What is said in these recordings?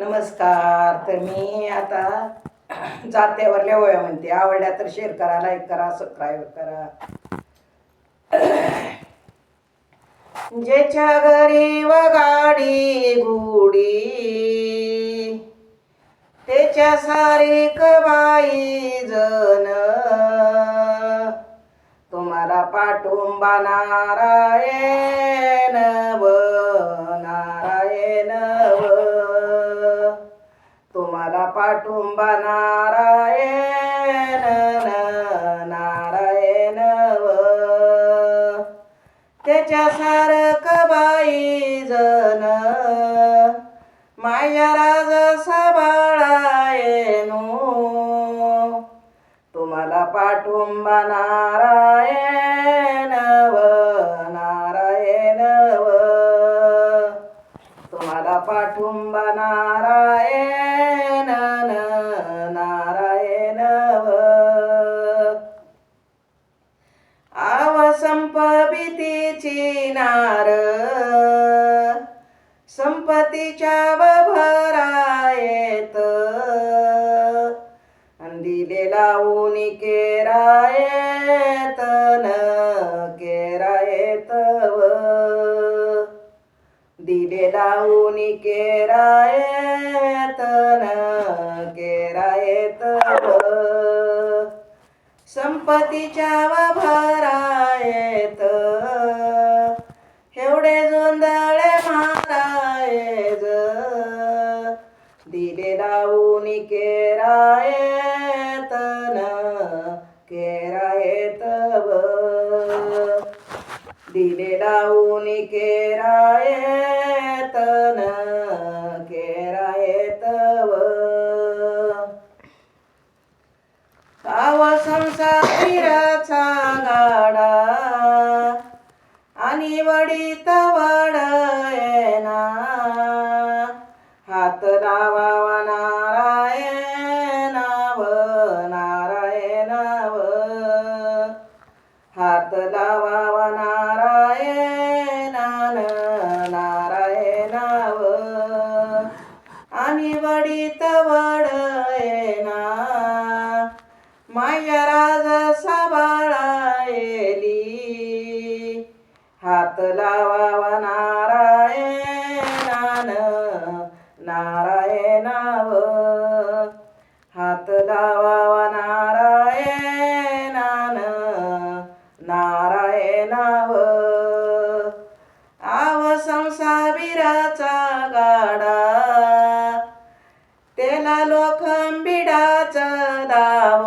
नमस्कार तर मी आता जात्यावर ओळ्या म्हणते. आवडल्या तर शेअर करा लाईक करा सबस्क्राईब करा. ज्याच्या घरी व गाडी गुडी त्याच्या सारी बाई जण तुम्हाला पाठुंबा नारायण. पाठुंबा नारायण नारायण व त्याच्या सारख बाई जण माया राज सबाळायनो तुम्हाला पाठुंबा नारायण व नारायण व तुम्हाला पाठुंबा नारायण तिच्या संपत्तीच्या भरायत दिले लावून केरायत न केरायत व. दिले लावून केरायत न केरायत व. संपत्तीच्या व भरायत एवढे जोंधळे केरायतन केरायत व दिले लावून केरायतन केरायतव केरायत व संसाराचा गाडा आणि वडीत वाडयना हात लावा नारायणान नारायणाव आणि वडीत वडयना. माया राज सांभाळायली. हात लावावा नारायणान नारायणाव नाव आव संसाविराचा गाडा. त्याला लोखंबिडाचं दाव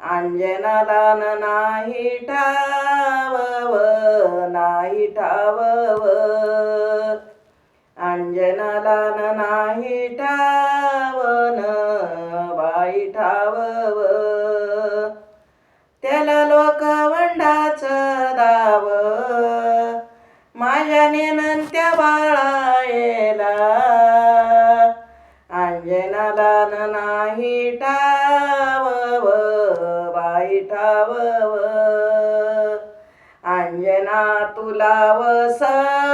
अंजनाला नाही ठाव नाही ठाव अंजनाला नाही ठाव माझ्या नेनंत्या बाळायला. अंजनाला नाही टाव बाई ठाव अंजना तुला वसा